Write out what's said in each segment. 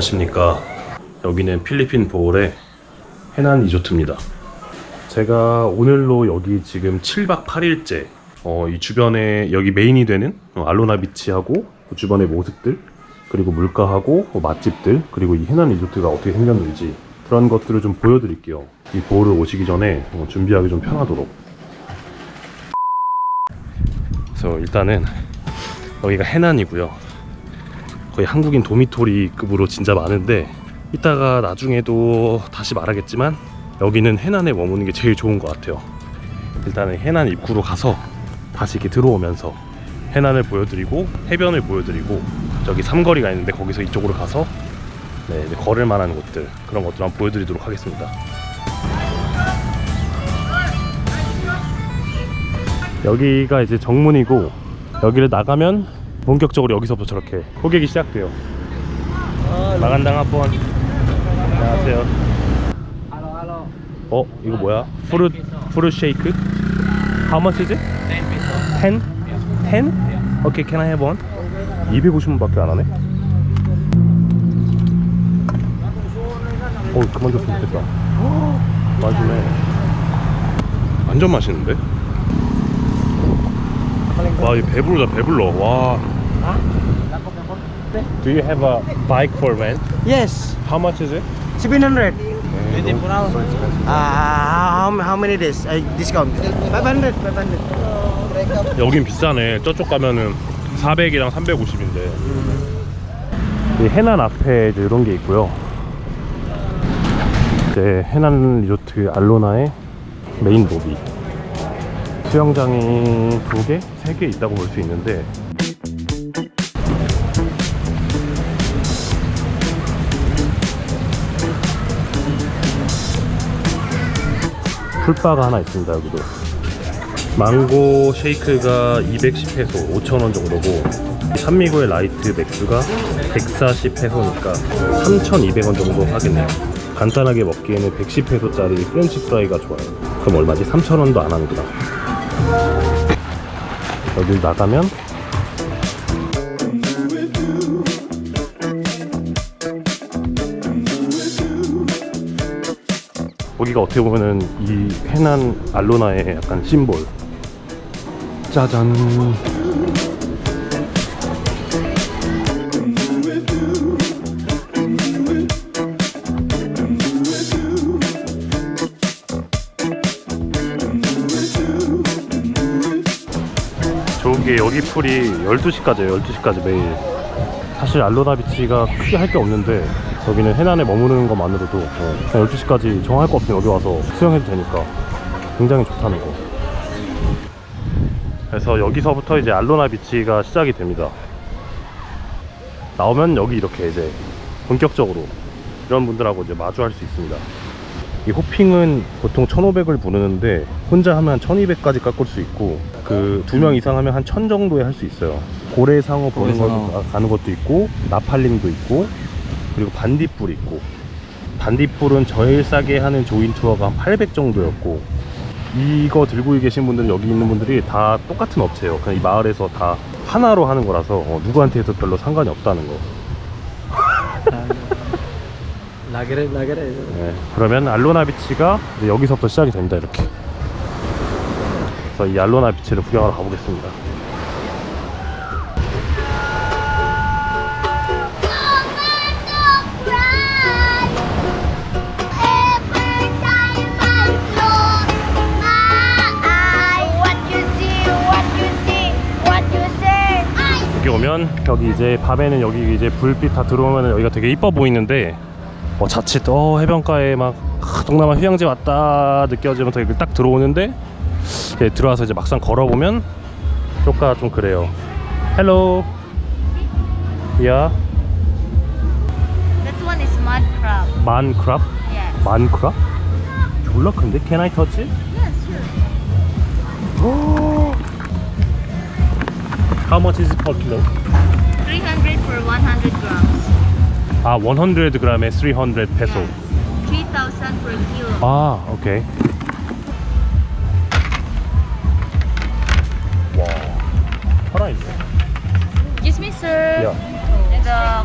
안녕하십니까. 여기는 필리핀 보홀의 해난 리조트입니다. 제가 오늘로 여기 지금 7박 8일째 어, 이 주변에 여기 메인이 되는 어, 알로나 비치하고 그 주변의 모습들 그리고 물가하고 뭐 맛집들 그리고 이 해난 리조트가 어떻게 생겼는지 그런 것들을 좀 보여드릴게요. 이 보홀을 오시기 전에 어, 준비하기 좀 편하도록. 그래서 일단은 여기가 해난이고요. 거의 한국인 도미토리급으로 진짜 많은데 이따가 나중에도 다시 말하겠지만 여기는 해난에 머무는 게 제일 좋은 것 같아요. 일단은 해난 입구로 가서 다시 이렇게 들어오면서 해난을 보여드리고 해변을 보여드리고 저기 삼거리가 있는데 거기서 이쪽으로 가서 네, 걸을 만한 곳들 그런 것들 한번 보여드리도록 하겠습니다. 여기가 이제 정문이고 여기를 나가면 본격적으로 여기서부터 저렇게 호객이 시작돼요. 마간당 한번 안녕하세요. 어 이거 뭐야? 프루 프루 쉐이크? How much is it? 10? 10? Okay, can I have one? 250원 밖에 안 하네. 어 그만 줬으면 좋겠다. 맛있네. 완전 맛있는데? 와, 이 배부르다 배불러. 와. Do you have a bike for rent? Yes, How much is it? 700. 네, 너무 Ah, how, how many days? I discount. 500, 500. 여긴 비싸네. 저쪽 가면은 400이랑 350인데. 이 해난 앞에 이제 이런 게 있고요. 이제 해난 리조트 알로나의 메인 로비. 수영장이 두 개, 세개 있다고 볼 수 있는데 풀바가 하나 있습니다 여기도. 망고 쉐이크가 210페소 5,000원 정도고 산미고의 라이트 맥주가 140페소니까 3,200원 정도 하겠네요 간단하게 먹기에는 110페소짜리 프렌치 프라이가 좋아요 그럼 얼마지? 3,000원도 안 하는구나 여길 나가면? 여기가 어떻게 보면은 이 해난 알로나의 약간 심볼. 짜잔 여기 풀이 12시까지예요 12시까지 매일. 사실 알로나 비치가 크게 할 게 없는데 여기는 해난에 머무르는 것만으로도 어, 그냥 12시까지 정할 거 없으면 여기 와서. 수영해도 되니까. 굉장히 좋다는 거. 그래서 여기서부터 이제 알로나 비치가 시작이 됩니다. 나오면 여기 이렇게 이제 본격적으로 이런 분들하고 이제 마주할 수 있습니다. 이 호핑은 보통 1,500을 부르는데 혼자 하면 한 1,200까지 깎을 수 있고 그 두 명 이상 하면 한1,000 정도에 할 수 있어요. 고래상어 보는 고래상어. 거 가는 것도 있고 나팔링도 있고 그리고 반딧불 있고 반딧불은 제일 싸게 하는 조인 투어가 한 800 정도였고 이거 들고 계신 분들은 여기 있는 분들이 다 똑같은 업체예요. 그냥 이 마을에서 다 하나로 하는 거라서 어, 누구한테도 별로 상관이 없다는 거. Lagere, lagere. 네, 그러면 알로나 비치가 이제 여기서부터 시작이 됩니다 이렇게 이 알로나 비치를 구경하러 가보겠습니다. 여기 오면 여기 이제 밤에는 여기 이제 불빛 다 들어오면 여기가 되게 이뻐 보이는데 어, 자칫 어 해변가에 막 아, 동남아 휴양지 왔다 느껴지면서 여기 딱 들어오는데 예, 들어와서 이제 막상 걸어보면 조금 좀 그래요. 헬로. 야, That one is mud crab. 만크랍? Yes. 만크랍? 졸라 큰데? Can I touch it? Yes, sure. 오. How much is it per kilo? 300 for 100 grams. 아, 100g에 300 peso. Yes. 3,000 per kilo. 아, 오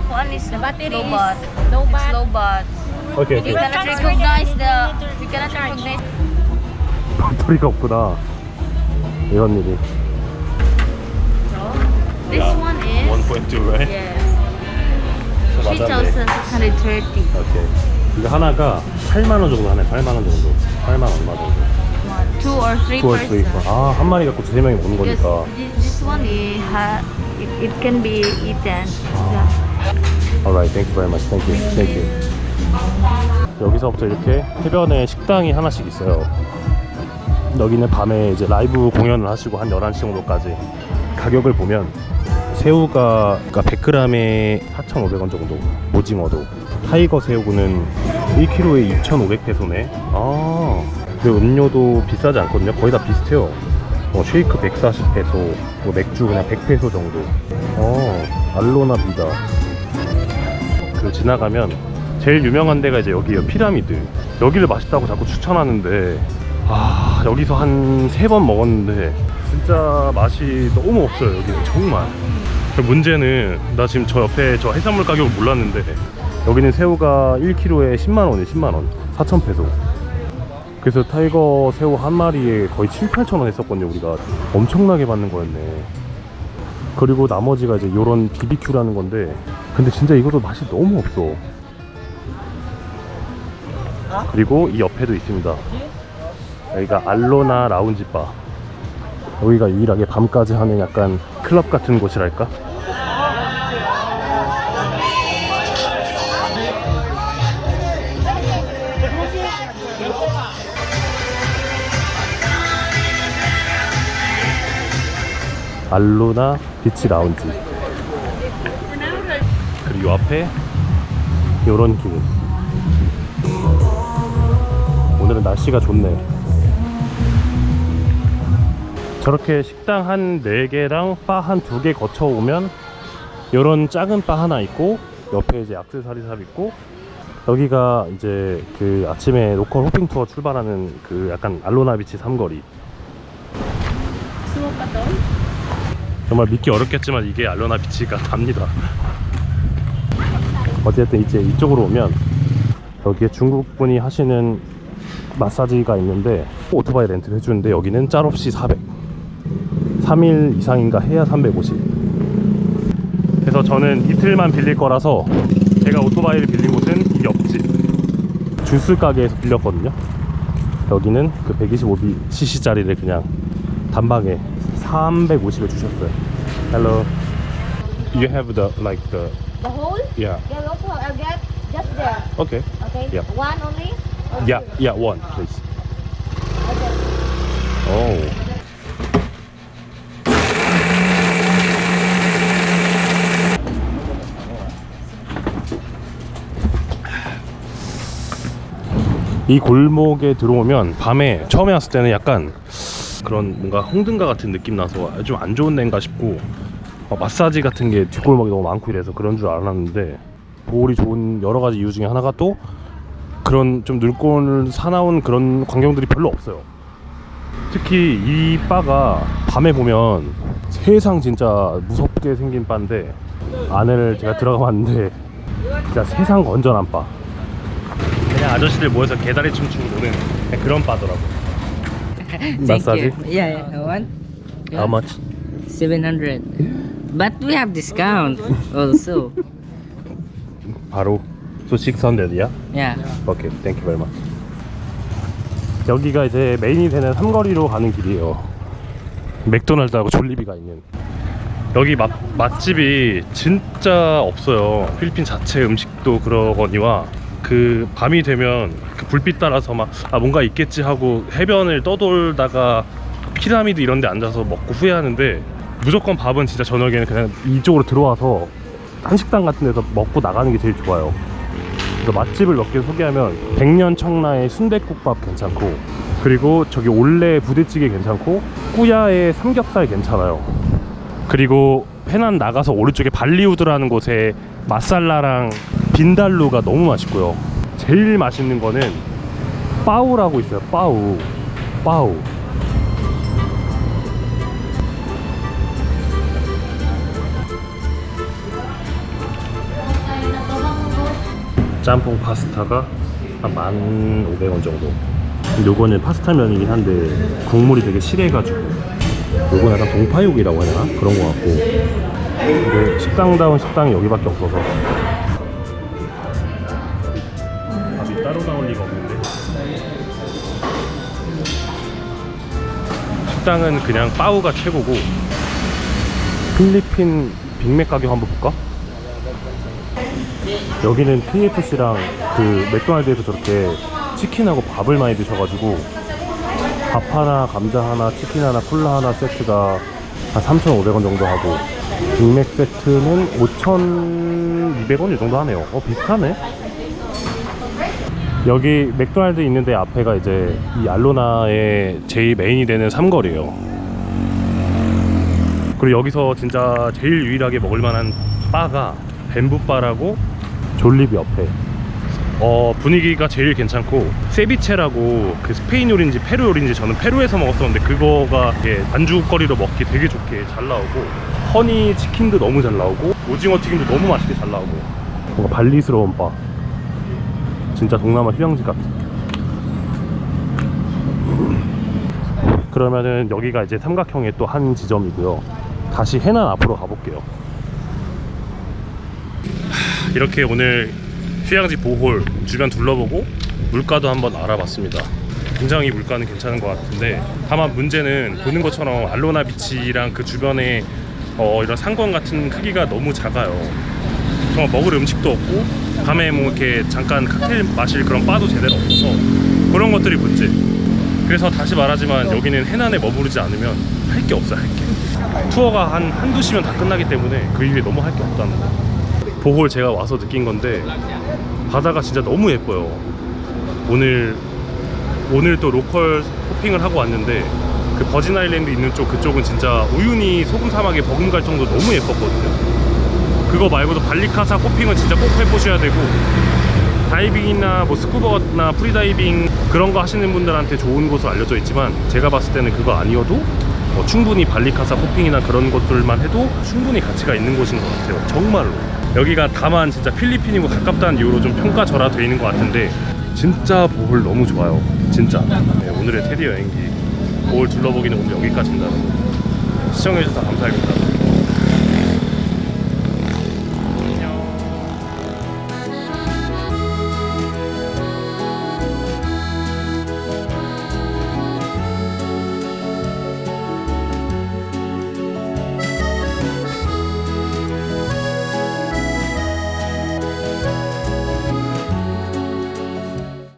the one is The battery low is bat. low It's bat. low bat. 오케이 You 오케이. cannot recognize the. You cannot recognize. 배터리가 없구나. 이런 일이. This one is 1.2 right? yes, 맞았네. 3,630. 오케이. 이거 하나가 8만 원 정도 하네. 8만 원 정도. 8만 얼마 정도. Two or three 투어 person. 스이프. 아, 한 마리 갖고 두세 명이 먹는 Yes, 거니까. this, this one is ha, it, it can be eaten. Yeah. Alright, thank you very much. Thank you. Thank you. 여기서부터 이렇게 해변에 식당이 하나씩 있어요. 여기는 밤에 이제 라이브 공연을 하시고 한 11시 정도까지 가격을 보면 새우가 그러니까 100g에 4,500원 정도 오징어도 타이거 새우구는 1kg에 2,500페소네 아 근데 음료도 비싸지 않거든요 거의 다 비슷해요 어, 쉐이크 140페소 뭐 맥주 그냥 100페소 정도 어 알로나 비다 그 지나가면 제일 유명한 데가 이제 여기에요 피라미드. 여기를 맛있다고 자꾸 추천하는데 아 여기서 한 세 번 먹었는데 진짜 맛이 너무 없어요 여기는. 정말. 문제는 나 지금 저 옆에 저 해산물 가격을 몰랐는데 여기는 새우가 1kg에 10만원에 10만원. 4,000페소. 그래서 타이거 새우 한 마리에 거의 7, 8천원 했었거든요 우리가. 엄청나게 받는 거였네. 그리고 나머지가 이제 요런 BBQ라는 건데 근데 진짜 이것도 맛이 너무 없어. 그리고 이 옆에도 있습니다. 여기가 알로나 라운지 바. 여기가 유일하게 밤까지 하는 약간 클럽 같은 곳이랄까? 알로나 비치 라운지 요 앞에? 요런 길 오늘은 날씨가 좋네. 저렇게 식당 한 4개랑 바 한 2개 거쳐오면 요런 작은 바 하나 있고 옆에 이제 액세서리 샵 있고 여기가 이제 그 아침에 로컬 호핑 투어 출발하는 그 약간 알로나 비치 삼거리. 정말 믿기 어렵겠지만 이게 알로나 비치가 답니다 어쨌든 이제 이쪽으로 오면 여기에 중국 분이 하시는 마사지가 있는데 오토바이 렌트를 해주는데 여기는 짤없이 400 3일 이상인가 해야 350 그래서 저는 이틀만 빌릴 거라서 제가 오토바이를 빌린 곳은 이 옆집 주스 가게에서 빌렸거든요. 여기는 그 125cc 짜리를 그냥 단방에 350에 주셨어요. Hello. You have the like the The whole? yeah Yeah, local. I'll get just there. Okay Okay. Yeah. One only. Or Yeah two? yeah one please Okay. Oh 이 골목에 들어오면 밤에 처음에 왔을 때는 약간 그런 뭔가 홍등가 같은 느낌 나서 좀 안 좋은 데인가 싶고 어, 마사지 같은 게 뒷골목이 너무 많고 이래서 그런 줄 알았는데 보홀이 좋은 여러 가지 이유 중에 하나가 또 그런 좀 늙고 사나운 그런 광경들이 별로 없어요. 특히 이 바가 밤에 보면 세상 진짜 무섭게 생긴 바인데 안을 제가 들어가 봤는데 진짜 세상 건전한 바 그냥 아저씨들 모여서 개다리 춤추고 노는 그런 바더라고 마사지? Yeah, yeah. One? How much? 700. But we have discount also. 바로 So 600이야? Yeah. 오케이, 땡큐 very much. 여기가 이제 메인이 되는 삼거리로 가는 길이에요. 맥도날드하고 졸리비가 있는. 여기 맛, 맛집이 진짜 없어요. 필리핀 자체 음식도 그러거니와 그 밤이 되면 그 불빛 따라서 막 아 뭔가 있겠지 하고 해변을 떠돌다가 피라미드 이런 데 앉아서 먹고 후회하는데 무조건 밥은 진짜 저녁에는 그냥 이쪽으로 들어와서 한식당 같은 데서 먹고 나가는 게 제일 좋아요. 그래서 맛집을 몇 개 소개하면 백년 청라의 순대국밥 괜찮고 그리고 저기 올레 부대찌개 괜찮고 꾸야의 삼겹살 괜찮아요. 그리고 페난 나가서 오른쪽에 발리우드라는 곳에 마살라랑 빈달루가 너무 맛있고요. 제일 맛있는 거는 빠우라고 있어요. 빠우. 빠우 짬뽕 파스타가 한 1,500원 정도. 요거는 파스타면이긴 한데 국물이 되게 실해가지고 요건 약간 동파육이라고 되나? 그런 거 같고 근데 식당다운 식당이 여기밖에 없어서 밥이 따로 나올 리가 없는데 식당은 그냥 빠우가 최고고 필리핀 빅맥 가격 한번 볼까? 여기는 KFC랑 그 맥도날드에서 저렇게 치킨하고 밥을 많이 드셔가지고 밥 하나, 감자 하나, 치킨 하나, 콜라 하나 세트가 한 3,500원 정도 하고 빅맥 세트는 5,200원 이 정도 하네요. 어 비슷하네. 여기 맥도날드 있는데 앞에가 이제 이 알로나의 제일 메인이 되는 삼거리예요. 그리고 여기서 진짜 제일 유일하게 먹을 만한 바가 뱀부바라고 졸립 옆에. 어 분위기가 제일 괜찮고 세비체라고 그 스페인 요리인지 페루 요리인지 저는 페루에서 먹었었는데 그거가 이게 안주거리로 먹기 되게 좋게 잘 나오고 허니 치킨도 너무 잘 나오고 오징어 튀김도 너무 맛있게 잘 나오고. 뭔가 발리스러운 바. 진짜 동남아 휴양지 같아. 그러면은 여기가 이제 삼각형의 또 한 지점이고요. 다시 해난 앞으로 가볼게요. 하, 이렇게 오늘 휴양지 보홀 주변 둘러보고 물가도 한번 알아봤습니다. 굉장히 물가는 괜찮은 것 같은데 다만 문제는 보는 것처럼 알로나 비치랑 그 주변에 어, 이런 상권 같은 크기가 너무 작아요. 정말 먹을 음식도 없고 밤에 뭐 이렇게 잠깐 칵테일 마실 그런 바도 제대로 없어서 그런 것들이 문제. 그래서 다시 말하지만 여기는 해난에 머무르지 않으면 할 게 없어요, 할 게. 투어가 한 한두 시면 다 끝나기 때문에 그 이후에 너무 할 게 없다는 거. 보홀 제가 와서 느낀 건데 바다가 진짜 너무 예뻐요. 오늘 오늘 또 로컬 호핑을 하고 왔는데 그 버진 아일랜드 있는 쪽 그쪽은 진짜 우유니 소금 사막에 버금갈 정도 너무 예뻤거든요. 그거 말고도 발리카사 호핑은 진짜 꼭 해보셔야 되고 다이빙이나 뭐 스쿠버나 프리다이빙 그런 거 하시는 분들한테 좋은 곳으로 알려져 있지만 제가 봤을 때는 그거 아니어도 뭐 충분히 발리카사 호핑이나 그런 것들만 해도 충분히 가치가 있는 곳인 것 같아요. 정말로. 여기가 다만 진짜 필리핀이고 가깝다는 이유로 좀 평가절하되어 있는 것 같은데 진짜 보홀 너무 좋아요. 진짜. 네, 오늘의 테디 여행기 보홀 둘러보기는 오늘 여기까지입니다. 시청해주셔서 감사합니다.